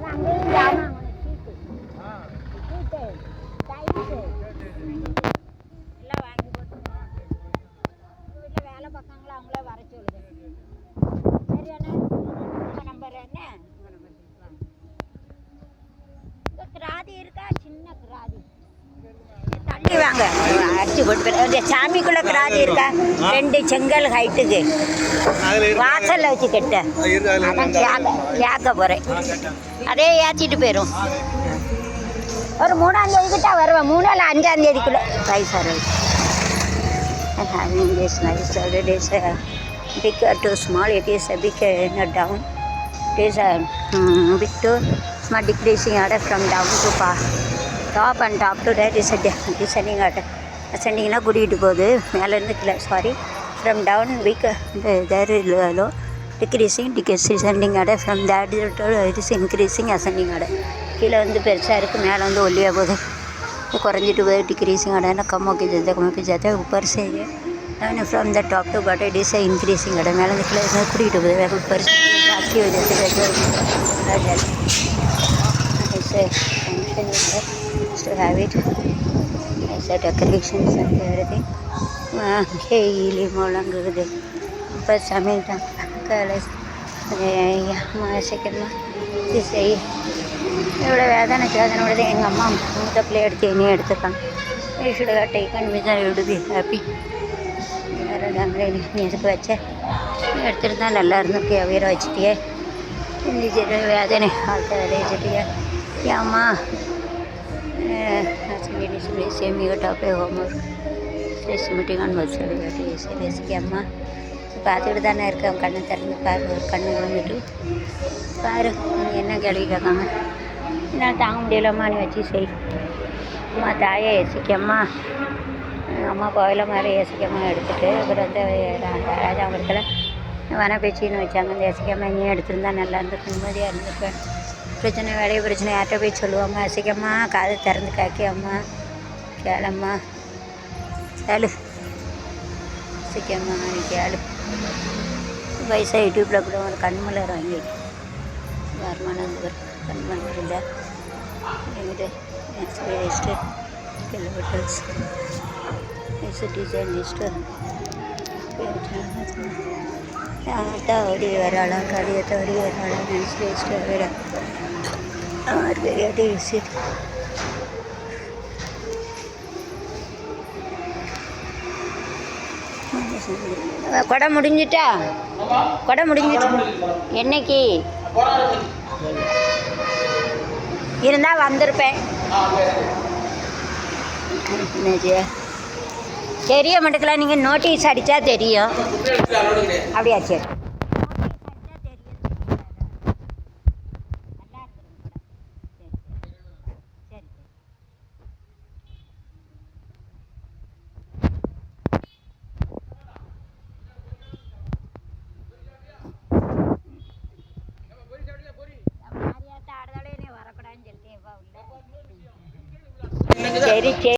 làm đi làm. Hãy subscribe cho kênh Ghiền Mì Gõ Để கொண்டு போய் இந்த சாமிக்குள்ள கிராதி இருக்கா ரெண்டு செங்கல் ஹைட்டுக்கு வாசல்ல வச்சு கட்ட அதான் கேட்க கேட்க போகிறேன் அதே ஏற்றிட்டு போயிடும் ஒரு மூணாம் தேதி கிட்ட வருவேன் மூணாம் அஞ்சாம் தேதிக்குள்ள பைசா right having this nice uh, it is uh, big uh, to small it is a big uh, not down it is a um, big to small decreasing order from down to pa top and top to that is a de- descending order சென்னிங்கன்னா கூட்டிகிட்டு போகுது. மேலேருந்து கீழே sorry from down week there decreasing degrees sending ஆட from that it's increasing ascending ஆட கீழே வந்து பெருசாக இருக்குது மேலே வந்து ஒல்லியாக போகுது. குறைஞ்சிட்டு போகுது டிக்ரீஸிங் ஆடனா கம்மோக்கி ஜாத்தா கம்மோக்கி ஜாத்தா பெருசு நான் ஃப்ரம் த டாப் டு பாட்டை டிஸ் இன்க்ரீஸிங் ஆட மேலே வந்து கீழே கூட்டிகிட்டு போகுது உப்பர் ஜாஸ்தி something like that to have it. As a decorations and everything. அங்கே இலி முழங்குது இப்போ சமையல் காலேஜ் சீக்கிரமாக செய் இவ்வளோ வேதனை சாதனை விடுது எங்கள் அம்மா மூத்த பிள்ளை எடுத்து என்னையும் எடுத்துருக்காங்க I should have taken with I would be happy எதுக்கு வச்சேன் எடுத்துருந்தா நல்லா இருந்துக்கு வேற வச்சுட்டியே இந்த வேதனை ஆள்கிட்ட வச்சுட்டியே ஏம்மா? சொல்லி சேமி டாப்பே homework stress meeting on bus சரி அம்மா. பார்த்துக்கிட்டு தானே இருக்கேன் கண்ணை திறந்து பாரு ஒரு கண்ணு வந்துட்டு பாரு நீங்கள் என்ன கேள்வி கேட்காம. என்னால் தாங்க முடியலம்மா நீ வச்சு செய். அம்மா தாயே ஏசிக்கம்மா அம்மா. கோயில மாதிரி ஏசிக்கம்மா எடுத்துகிட்டு அப்புறம் வந்து ராஜாபுரத்தில் வன பேச்சின்னு வச்சாங்க அந்த ஏசிக்கம்மா நீ எடுத்துருந்தா நல்லா இருந்து நிம்மதியாக இருந்திருப்பேன் பிரச்சனை வேலையை பிரச்சனை யார்கிட்ட போய் சொல்லுவாம்மா? ஏசிக்கம்மா காது திறந்து காக்கியம்மா கேளம்மா. கேளு. ஏசிக்கம்மா நீ கேளு. வயசாக யூடியூப்பில் கூட ஒரு கண்மலர் வாங்கி வருமானம் கண்மலர் இல்லை. எங்கிட்ட வேஸ்ட்டு கிலோமீட்டர்ஸ் இட்ஸ் டிசைன் இஸ்ட்டு ஓடி வராளா? கடியத்தை ஓடி வராளா? நினச்சி வேஸ்ட்டு விட. அவர் பெரிய விசிட் கொடை முடிஞ்சிட்டா? கொடை முடிஞ்சிட்டு என்னைக்கு? இருந்தால் வந்திருப்பேன். என்னது? தெரிய மாட்டேங்கல நீங்கள் நோட்டீஸ் அடித்தா தெரியும். அப்படியா சரி சரி சரி.